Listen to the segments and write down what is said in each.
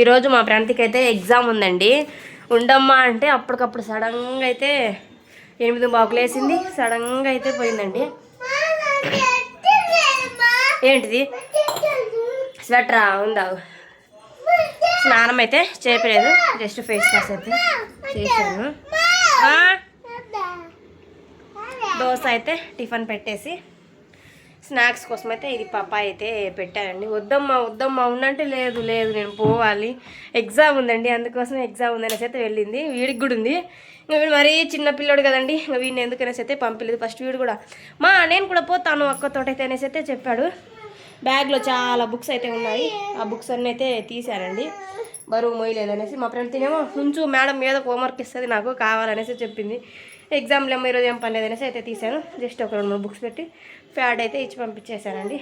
ఈరోజు మా ప్రాంతికి అయితే ఎగ్జామ్ ఉందండి. ఉండమ్మా అంటే అప్పటికప్పుడు సడన్గా అయితే ఎనిమిది బాకులు వేసింది సడన్గా అయితే పోయిందండి. ఏంటిది? స్వెటరా? ఉందా? స్నానం అయితే చేయలేదు. జస్ట్ ఫేస్ వాష్ అయితే చేశాను. దోశ అయితే టిఫిన్ పెట్టేసి స్నాక్స్ కోసం అయితే ఇది పప్పాయ అయితే పెట్టానండి వద్దమ్మా వద్దమ్మా ఉందంటే లేదు లేదు నేను పోవాలి. ఎగ్జామ్ ఉందండి అందుకోసం ఎగ్జామ్ ఉందనేసి అయితే వెళ్ళింది. వీడికి కూడా ఉంది. ఇంకా వీడు మరీ చిన్న పిల్లోడు కదండి ఇంకా వీడిని ఎందుకనేసి అయితే పంపలేదు. ఫస్ట్ వీడు కూడా మా నేను కూడా పోతాను అక్కతోటైతే అనేసి అయితే చెప్పాడు. బ్యాగ్లో చాలా బుక్స్ అయితే ఉన్నాయి. ఆ బుక్స్ అన్నీ అయితే తీశానండి బరువు మొయ్యలేదు అనేసి మా ఫ్రెండ్ తినేమో ఉంచు మేడం ఏదో హోంవర్క్ ఇస్తుంది నాకు కావాలనేసి చెప్పింది ఎగ్జామ్లో ఏమో ఈరోజు ఏం పని లేదనేసి అయితే తీశాను. జస్ట్ ఒక రెండు మూడు బుక్స్ పెట్టి ప్యాడ్ అయితే ఇచ్చి పంపించేశానండి.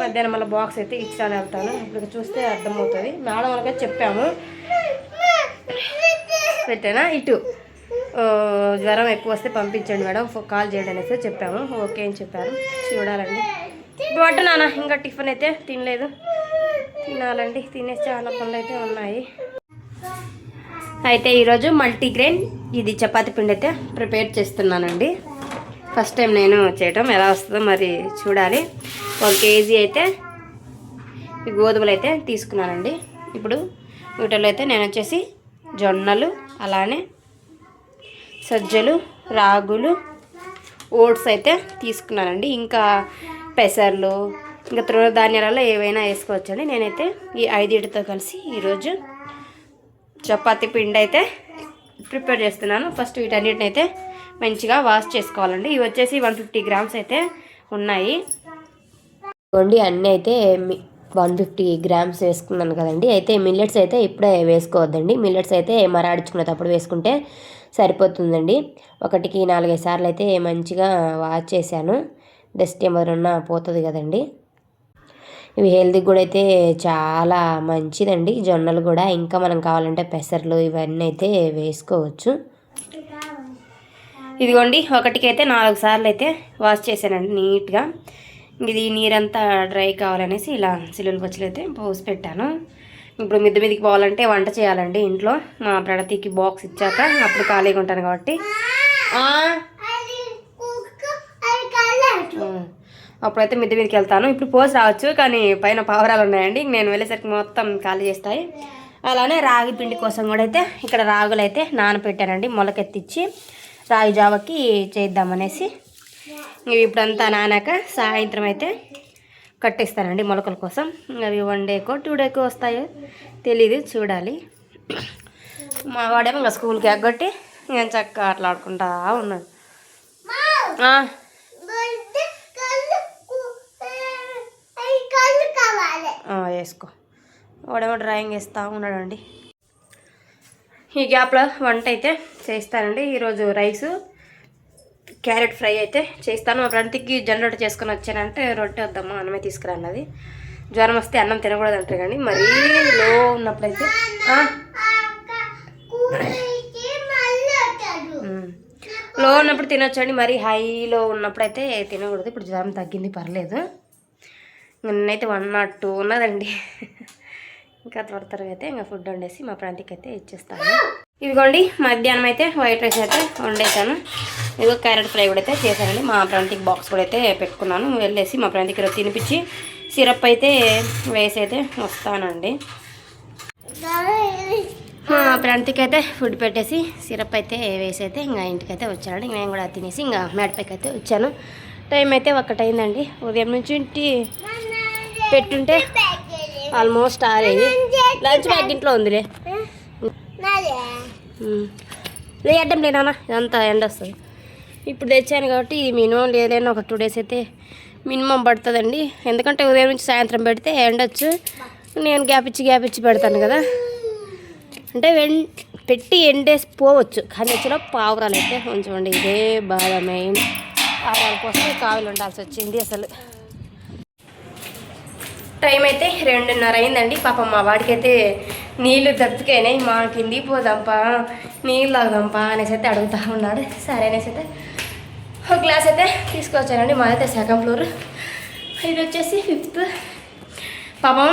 మధ్యాహ్నం మళ్ళీ బాక్స్ అయితే ఇచ్చాను వెళ్తాను. ఇప్పుడు చూస్తే అర్థమవుతుంది. మేడం వాళ్ళకి చెప్పాము. పెట్టానా? ఇటు. జ్వరం ఎక్కువ వస్తే పంపించండి మేడం. కాల్ చేయండి అనేసి చెప్పాము. ఓకే అని చెప్పారు. చూడాలండి. బట్ నాన్న ఇంకా టిఫిన్ అయితే తినలేదు. తినాలండి. తినేసి చాలా పనులు అయితే ఉన్నాయి. అయితే ఈరోజు మల్టీగ్రెయిన్ ఇది చపాతి పిండి అయితే ప్రిపేర్ చేస్తున్నానండి. ఫస్ట్ టైం నేను చేయటం ఎలా వస్తుందో మరి చూడాలి. ఒక కేజీ అయితే ఈ గోధుమలు అయితే తీసుకున్నానండి. ఇప్పుడు వీటిలో అయితే నేను వచ్చేసి జొన్నలు అలానే సజ్జలు రాగులు ఓట్స్ అయితే తీసుకున్నానండి. ఇంకా పెసర్లు ఇంకా తృణధాన్యాలలో ఏవైనా వేసుకోవచ్చండి. నేనైతే ఈ ఐదుటితో కలిసి ఈరోజు చపాతీ పిండి అయితే ప్రిపేర్ చేస్తున్నాను. ఫస్ట్ వీటన్నిటిని అయితే మంచిగా వాష్ చేసుకోవాలండి. ఇవి వచ్చేసి వన్ ఫిఫ్టీ గ్రామ్స్ అయితే ఉన్నాయి. ఇదిగోండి అన్నీ అయితే వన్ ఫిఫ్టీ గ్రామ్స్ వేసుకున్నాను కదండి. అయితే మిల్లెట్స్ అయితే ఇప్పుడే వేసుకోవద్దండి. మిల్లెట్స్ అయితే మరాడించుకునేటప్పుడు వేసుకుంటే సరిపోతుందండి. ఒకటికి నాలుగైదు సార్లు అయితే మంచిగా వాష్ చేశాను. డస్ట్ ఏమైనా పోతుంది కదండి. ఇవి హెల్త్కి కూడా అయితే చాలా మంచిదండి. జొన్నలు కూడా ఇంకా మనం కావాలంటే పెసర్లు ఇవన్నీ అయితే వేసుకోవచ్చు. ఇదిగోండి ఒకటికైతే నాలుగు సార్లు అయితే వాష్ చేశానండి నీట్గా. ఇది నీరంతా డ్రై కావాలనేసి ఇలా సిలువలు పచ్చలు అయితే పోసి పెట్టాను. ఇప్పుడు మిద్ద మీదకి పోవాలంటే వంట చేయాలండి ఇంట్లో. మా ప్రణతికి బాక్స్ ఇచ్చాక అప్పుడు ఖాళీగా ఉంటాను కాబట్టి. అప్పుడైతే మిద్ద మీదకి వెళ్తాను. ఇప్పుడు పోసి రావచ్చు కానీ పైన పావురాలు ఉన్నాయండి. నేను వెళ్ళేసరికి మొత్తం ఖాళీ చేస్తాయి. అలానే రాగి పిండి కోసం కూడా అయితే ఇక్కడ రాగులు అయితే నానపెట్టానండి. మొలకెత్తిచ్చి రాగి జావకి చేద్దామనేసి. ఇవి ఇప్పుడంతా నానాక సాయంత్రం అయితే కట్టిస్తానండి మొలకల కోసం. అవి వన్ డేకో టూ డేకో వస్తాయో తెలీదు చూడాలి. మా వాడేమో ఇంకా స్కూల్కి ఎగ్గొట్టి నేను చక్కగా ఆటలాడుకుంటా ఉన్నాడు ఆ, ఆ, వేసుకో. వాడేమో డ్రాయింగ్ వేస్తూ ఉన్నాడండి. ఈ గ్యాప్లో వంట అయితే చేస్తానండి. ఈరోజు రైసు క్యారెట్ ఫ్రై అయితే చేస్తాను. మా ఫ్రెండ్కి జనరేటర్ చేసుకొని వచ్చానంటే రొట్టె వద్దమ్మా అన్నమే తీసుకురాన్నది జ్వరం వస్తే అన్నం తినకూడదు అంటారు కానీ మరీ లో ఉన్నప్పుడైతే లో ఉన్నప్పుడు తినొచ్చండి మరీ హైలో ఉన్నప్పుడైతే తినకూడదు. ఇప్పుడు జ్వరం తగ్గింది పర్లేదు. నిన్నైతే వన్ నాట్ టూ ఉన్నదండి. ఇంకా త్వర త్వరగా అయితే ఇంకా ఫుడ్ వండేసి మా ప్రాంతికి అయితే ఇచ్చేస్తాను. ఇదిగోండి మధ్యాహ్నం అయితే వైట్ రైస్ అయితే వండేసాను ఇదిగో క్యారెట్ ఫ్రై కూడా అయితే చేశానండి. మా ప్రాంతికి బాక్స్ కూడా అయితే పెట్టుకున్నాను. వెళ్ళేసి మా ప్రాంతికి ఈరోజు తినిపించి సిరప్ అయితే వేసి అయితే వస్తానండి. మా ప్రాంతికి అయితే ఫుడ్ పెట్టేసి సిరప్ అయితే వేసి అయితే ఇంకా ఇంటికైతే వచ్చానండి. నేను కూడా తినేసి ఇంకా మేడపైకి అయితే వచ్చాను. టైం అయితే ఒకటైందండి. ఉదయం నుంచి ఇంటి పెట్టుంటే ఆల్మోస్ట్ ఆరేది. లంచ్ బ్యాగ్ ఇంట్లో ఉందిలే. లే అడ్డం లేనా ఇదంతా ఎండ వస్తుంది. ఇప్పుడు తెచ్చాను కాబట్టి ఇది మినిమం లేదైనా ఒక టూ డేస్ అయితే మినిమం పడుతుందండి. ఎందుకంటే ఉదయం నుంచి సాయంత్రం పెడితే ఎండొచ్చు. నేను గ్యాప్ ఇచ్చి గ్యాప్ ఇచ్చి పెడతాను కదా. అంటే వెన్ పెట్టి ఎండేసి పోవచ్చు. కానీ వచ్చిన పావురాలు అయితే ఉంచండి ఇదే బాధ మెయిన్ పావురాల కోసం కావులు ఉండాల్సి వచ్చింది అసలు. టైం అయితే రెండున్నర అయిందండి. పాపం మా వాడికైతే నీళ్ళు దప్పికైనాయి మా కింది పోదాంపా నీళ్ళు తాగుదాంపా అనేసి అయితే అడుగుతా ఉన్నాడు. సరే అనేసి అయితే ఒక గ్లాస్ అయితే తీసుకొచ్చానండి. మాదైతే సెకండ్ ఫ్లోర్. ఇది వచ్చేసి ఫిఫ్త్. పాపం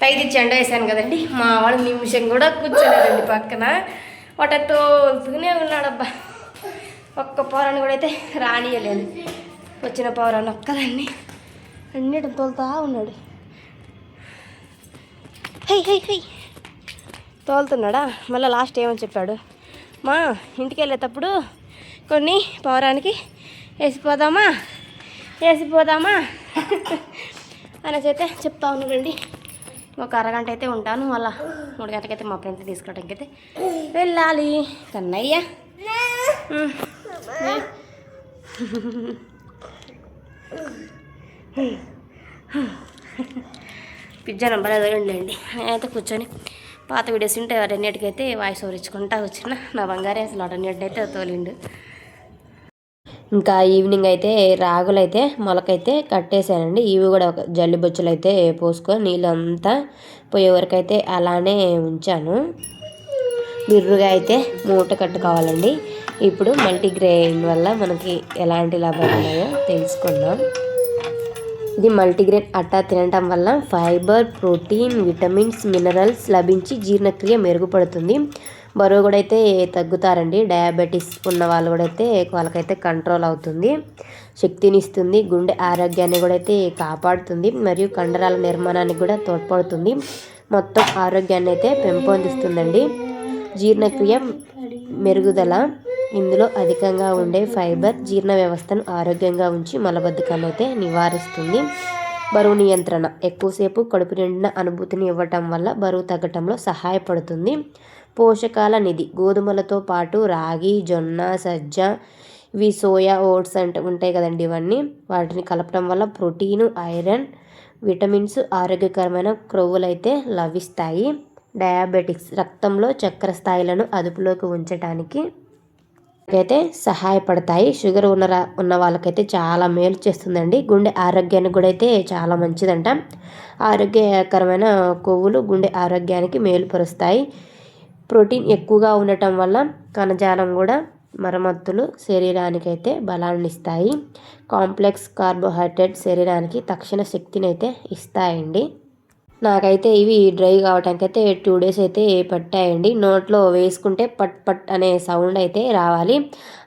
పైకి చెండ వేసాను కదండి. మా వాడు నిమిషం కూడా కూర్చోలేదండి పక్కన. వాట తోలుతూనే ఉన్నాడబ్బా. ఒక్క పౌరాన్ని కూడా అయితే రానియలేదు వచ్చిన పౌరాన్ని ఒక్కదాన్ని. అన్నిటి తోలుతా ఉన్నాడు. హై హై హై తోలుతున్నాడా? మళ్ళీ లాస్ట్ ఏమని చెప్పాడు? మా ఇంటికి వెళ్ళేటప్పుడు కొన్ని పౌరానికి వేసిపోదామా? వేసిపోదామా? అనేసి అయితే చెప్తా ఉన్నాడండి. ఒక అరగంట అయితే ఉంటాను మళ్ళా మూడు గంటలకైతే మా ఫ్రెండ్స్ తీసుకోవడానికి అయితే వెళ్ళాలి. కన్నయ్య. Hmm. పిజ్జా నెంబర్ ఎదగండి నేనైతే కూర్చొని పాత వీడియోస్ ఉంటే వాటన్నిటికైతే వాయిస్ ఓవర్ ఇచ్చుకుంటా వచ్చిన. నా బంగారే అసలు వాటన్నిటినైతే తోలిండు. ఇంకా ఈవినింగ్ అయితే రాగులు అయితే మొలకైతే కట్టేశానండి. ఇవి కూడా ఒక జల్లి బొచ్చులు అయితే పోసుకొని నీళ్ళంతా పోయే వరకు అయితే అలానే ఉంచాను. బిర్రుగా అయితే మూట కట్టుకోవాలండి. ఇప్పుడు మల్టీగ్రెయిన్ వల్ల మనకి ఎలాంటి లాభాలు ఉన్నాయో తెలుసుకుందాం. ఇది మల్టీగ్రెయిన్ అట్టా తినటం వల్ల ఫైబర్ ప్రోటీన్ విటమిన్స్ మినరల్స్ లభించి జీర్ణక్రియ మెరుగుపడుతుంది. బరువు కూడా అయితే తగ్గుతారండి. డయాబెటీస్ ఉన్న వాళ్ళు కూడా అయితే వాళ్ళకైతే కంట్రోల్ అవుతుంది. శక్తిని ఇస్తుంది. గుండె ఆరోగ్యాన్ని కూడా అయితే కాపాడుతుంది. మరియు కండరాల నిర్మాణానికి కూడా తోడ్పడుతుంది. మొత్తం ఆరోగ్యాన్ని అయితే పెంపొందిస్తుందండి. జీర్ణక్రియ మెరుగుదల ఇందులో అధికంగా ఉండే ఫైబర్ జీర్ణ వ్యవస్థను ఆరోగ్యంగా ఉంచి మలబద్ధకాన్ని అయితే నివారిస్తుంది. బరువు నియంత్రణ. ఎక్కువసేపు కడుపు నిండిన అనుభూతిని ఇవ్వటం వల్ల బరువు తగ్గటంలో సహాయపడుతుంది. పోషకాల నిధి. గోధుమలతో పాటు రాగి జొన్న సజ్జ ఇవి సోయా ఓట్స్ అంటే ఉంటాయి కదండి ఇవన్నీ. వాటిని కలపడం వల్ల ప్రోటీను ఐరన్ విటమిన్స్ ఆరోగ్యకరమైన క్రొవ్వులైతే లభిస్తాయి. డయాబెటిక్స్. రక్తంలో చక్కెర స్థాయిలను అదుపులోకి ఉంచడానికి అయితే సహాయపడతాయి. షుగర్ ఉన్న రా- ఉన్న వాళ్ళకైతే చాలా మేలు చేస్తుందండి. గుండె ఆరోగ్యానికి కూడా అయితే చాలా మంచిదంట. ఆరోగ్యకరమైన కొవ్వులు గుండె ఆరోగ్యానికి మేలుపరుస్తాయి ప్రోటీన్ ఎక్కువగా ఉండటం వల్ల కణజాలం కూడా మరమ్మత్తులు శరీరానికి అయితే బలాన్ని ఇస్తాయి. కాంప్లెక్స్ కార్బోహైడ్రేట్ శరీరానికి తక్షణ శక్తిని అయితే ఇస్తాయండి. నాకైతే ఇవి డ్రై కావడానికి అయితే టూ డేస్ అయితే పట్టాయండి. నోట్లో వేసుకుంటే పట్ పట్ అనే సౌండ్ అయితే రావాలి.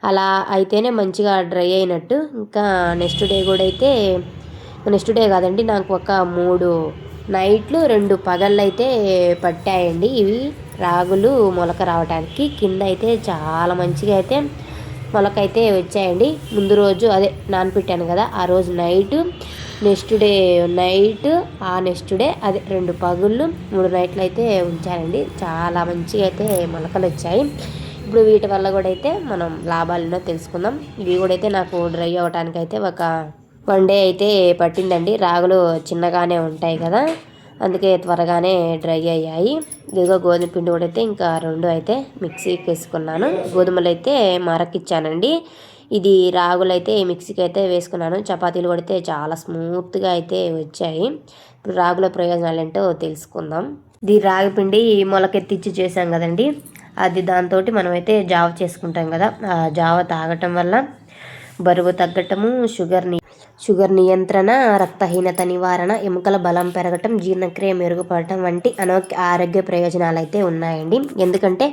అలా అయితేనే మంచిగా డ్రై అయినట్టు. ఇంకా నెక్స్ట్ డే కూడా అయితే నెక్స్ట్ డే కాదండి నాకు ఒక మూడు నైట్లు రెండు పగళ్ళు అయితే పట్టాయండి. ఇవి రాగులు మొలక రావడానికి కింద అయితే చాలా మంచిగా అయితే మొలక అయితే వచ్చాయండి. ముందు రోజు అదే నానపెట్టాను కదా ఆ రోజు నైట్ నెక్స్ట్ డే నైట్ ఆ నెక్స్ట్ డే అదే రెండు పగుళ్ళు మూడు నైట్లు అయితే ఉంచారండి. చాలా మంచిగా అయితే మొలకలు వచ్చాయి. ఇప్పుడు వీటి వల్ల కూడా అయితే మనం లాభాలు తెలుసుకుందాం. ఇవి కూడా అయితే నాకు డ్రై అవ్వడానికి అయితే ఒక వన్ డే అయితే పట్టిందండి. రాగులు చిన్నగానే ఉంటాయి కదా అందుకే త్వరగానే డ్రై అయ్యాయి. ఇదిగో గోధుమ పిండి కూడా అయితే ఇంకా రెండు అయితే మిక్సీకి వేసుకున్నాను. గోధుమలు అయితే మరకిచ్చానండి. ఇది రాగులు అయితే మిక్సీకి అయితే వేసుకున్నాను. చపాతీలు కొడితే చాలా స్మూత్గా అయితే వచ్చాయి. ఇప్పుడు రాగుల ప్రయోజనాలు ఏంటో తెలుసుకుందాం. ఇది రాగి పిండి మొలకెత్తిచ్చి చేసాం కదండి. అది దాంతో మనమైతే జావ చేసుకుంటాం కదా. ఆ జావ తాగటం వల్ల బరువు తగ్గటము షుగర్ని షుగర్ నియంత్రణ రక్తహీనత నివారణ ఎముకల బలం పెరగటం జీర్ణక్రియ మెరుగుపడటం వంటి అనోక్య ఆరోగ్య ప్రయోజనాలు అయితే ఉన్నాయండి. ఎందుకంటే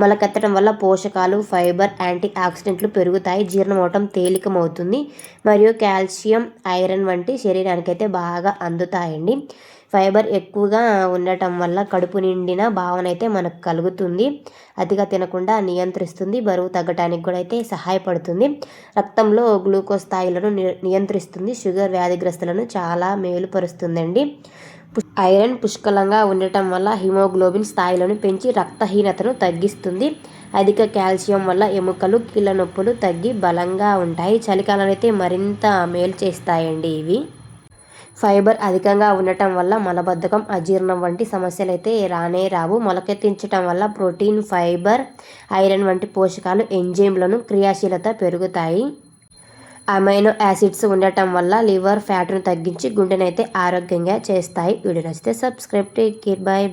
మొలకెత్తడం వల్ల పోషకాలు ఫైబర్ యాంటీ ఆక్సిడెంట్లు పెరుగుతాయి జీర్ణమవటం తేలికమవుతుంది మరియు కాల్షియం ఐరన్ వంటి శరీరానికి అయితే బాగా అందుతాయండి. ఫైబర్ ఎక్కువగా ఉండటం వల్ల కడుపు నిండిన భావన అయితే మనకు కలుగుతుంది. అతిగా తినకుండా నియంత్రిస్తుంది. బరువు తగ్గడానికి కూడా అయితే సహాయపడుతుంది. రక్తంలో గ్లూకోజ్ స్థాయిలను ని- నియంత్రిస్తుంది. షుగర్ వ్యాధిగ్రస్తులను చాలా మేలుపరుస్తుందండి. ఐరన్ పుష్కలంగా ఉండటం వల్ల హిమోగ్లోబిన్ స్థాయిలను పెంచి రక్తహీనతను తగ్గిస్తుంది. అధిక కాల్షియం వల్ల ఎముకలు కీళ్ళ నొప్పులు తగ్గి బలంగా ఉంటాయి. చలికాలం అయితే మరింత మేలు చేస్తాయండి ఇవి. ఫైబర్ అధికంగా ఉండటం వల్ల మలబద్ధకం అజీర్ణం వంటి సమస్యలు అయితే రానే రావు. మొలకెత్తించటం వల్ల ప్రోటీన్ ఫైబర్ ఐరన్ వంటి పోషకాలు ఎంజైమ్లను క్రియాశీలత పెరుగుతాయి. అమైనో యాసిడ్స్ ఉండటం వల్ల లివర్ ఫ్యాట్ను తగ్గించి గుండెనైతే ఆరోగ్యంగా చేస్తాయి. వీడియో నచ్చితే సబ్స్క్రైబ్ టేక్ కేర్ బాయ్.